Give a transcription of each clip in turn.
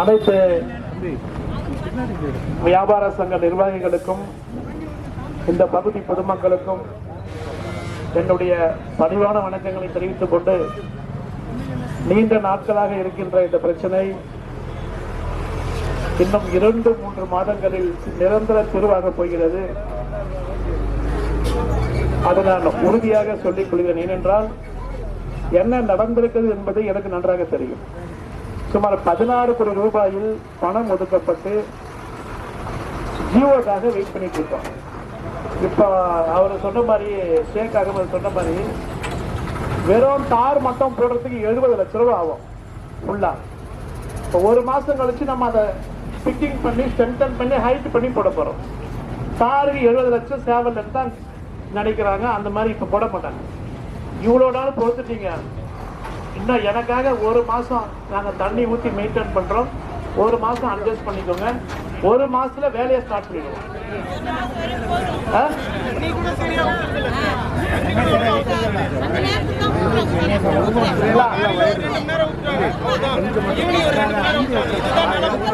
அனைத்து வியாபார சங்க நிர்வாகிகளுக்கும் இந்த பகுதி பொதுமக்களுக்கும் என்னுடைய பணிவான வணக்கங்களை தெரிவித்துக் கொண்டு நீண்ட நாட்களாக இருக்கின்ற இந்த பிரச்சனை இன்னும் இரண்டு மூன்று மாதங்களில் நிரந்தர தீர்வாக போகிறது. அதை நான் உறுதியாக சொல்லிக் கொள்கிறேன். ஏனென்றால் என்ன நடந்திருக்கிறது என்பது எனக்கு நன்றாக தெரியும். சுமார் பதினாறு கோடி ரூபாயில் பணம் ஒதுக்கப்பட்டு ஜியோக்காக வெயிட் பண்ணிட்டு இருக்கோம். இப்ப அவர் சொன்ன மாதிரி ஷேக் அகமது சொன்ன மாதிரி வெறும் தார் மட்டும் போடுறதுக்கு எழுபது லட்ச ரூபா ஆகும் ஃபுல்லா இப்போ ஒரு மாசம் கழிச்சு நம்ம அதை ஃபிட்டிங் பண்ணி ஸ்ட்ரென்தன் பண்ணி ஹைட் பண்ணி போட போறோம். தாருக்கு எழுபது லட்சம் சேவல் தான் நினைக்கிறாங்க. அந்த மாதிரி இப்ப போட மாட்டாங்க. இவ்வளோ நாள் பொறுத்துட்டீங்க. இன்னும் எனக்காக ஒரு மாதம் நாங்கள் தண்ணி ஊற்றி மெயின்டைன் பண்ணுறோம் ஒரு மாதம் அட்ஜஸ்ட் பண்ணிக்கோங்க. ஒரு மாதத்தில் வேலையை ஸ்டார்ட் பண்ணிடுவோம். ஆ?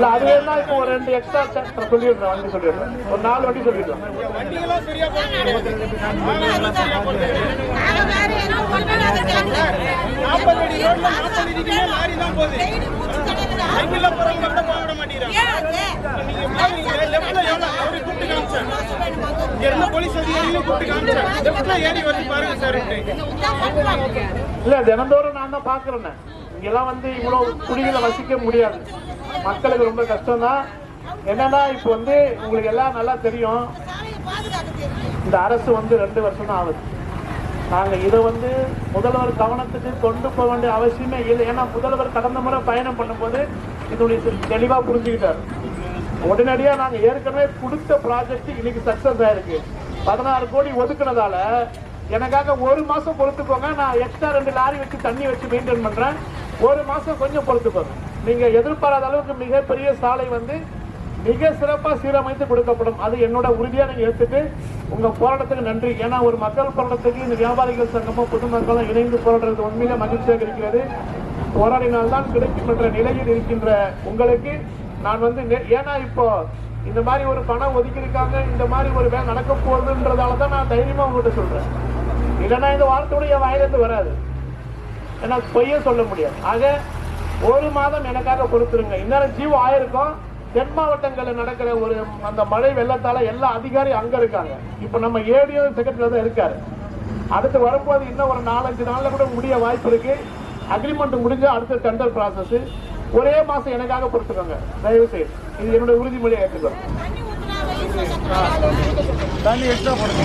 அது வேணா இப்போ ஒரு ரெண்டு எக்ஸ்ட்ரா சொல்லிடுறேன் வண்டி சொல்லிடுறேன். ஒரு நாலு வண்டி சொல்லிடுறேன் இல்ல தினந்தோறும் நான் தான் பாக்குறேன் இங்கெல்லாம் வந்து இவ்வளவு குடிகளை வசிக்க முடியாது. மக்களுக்கு ரொம்ப கஷ்டம் தான் என்னன்னா இப்போ வந்து உங்களுக்கு எல்லாம் நல்லா தெரியும். இந்த அரசு வந்து ரெண்டு வருஷம் தான் ஆகுது. நாங்கள் இதை வந்து முதல்வர் கவனத்துக்கு கொண்டு போக வேண்டிய அவசியமே இல்லை. ஏன்னா முதல்வர் கடந்த முறை பயணம் பண்ணும்போது இதனுடைய தெளிவாக புரிஞ்சுக்கிட்டார். உடனடியாக நாங்கள் ஏற்கனவே கொடுத்த ப்ராஜெக்ட் இன்னைக்கு சக்ஸஸ் ஆயிருக்கு. பதினாறு கோடி ஒதுக்குனதால எனக்காக ஒரு மாதம் பொறுத்துக்கோங்க. நான் எக்ஸ்ட்ரா ரெண்டு லாரி வச்சு தண்ணி வச்சு மெயின்டைன் பண்ணுறேன் ஒரு மாதம் கொஞ்சம் பொறுத்துக்கோங்க. நீங்கள் எதிர்பாராத அளவுக்கு மிகப்பெரிய சாலை வந்து மிக சிறப்பாக சீரமைத்து கொடுக்கப்படும். அது என்னோட உறுதியாக நீங்க எடுத்துட்டு உங்க போராட்டத்துக்கு நன்றி. ஏன்னா ஒரு மக்கள் போராட்டத்துக்கு இந்த வியாபாரிகள் சங்கமும் பொதுமக்களும் இணைந்து போராடுறது உண்மையிலே மகிழ்ச்சியாக இருக்கிறது. போராடினால்தான் கிடைக்கும் என்ற நிலையில் இருக்கின்ற உங்களுக்கு நான் வந்து ஏன்னா இப்போ இந்த மாதிரி ஒரு பணம் ஒதுக்கியிருக்காங்க இந்த மாதிரி ஒரு வேலை நடக்க போகுதுன்றதால தான் நான் தைரியமா உங்ககிட்ட சொல்றேன். இல்லைன்னா இந்த வார்த்தையுடைய வாயிலிருந்து வராது. ஏன்னா பொய்யே சொல்ல முடியாது. ஆக ஒரு மாதம் எனக்காக பொறுத்துருங்க. இன்னும் ஜீவோ ஆயிருக்கும். தென் மாவட்டங்களில் நடக்கிற ஒரு அந்த மழை வெள்ளத்தால எல்லா அதிகாரியும் அங்க இருக்காங்க. இப்ப நம்ம ஏடியோ செக்ரட்டரி தான் இருக்காரு. அடுத்து வரும்போது இன்னும் ஒரு நாலஞ்சு நாள்ல கூட முடிய வாய்ப்பு இருக்கு. அக்ரிமெண்ட் முடிஞ்சு அடுத்த டெண்டர் ப்ராசஸ் ஒரே மாசம் எனக்காக பொறுத்துக்கோங்க தயவு செய்து இது என்னோட உறுதிமொழியை ஏற்றுக்கோங்க தண்ணி எக்ஸ்ட்ரா போடுங்க.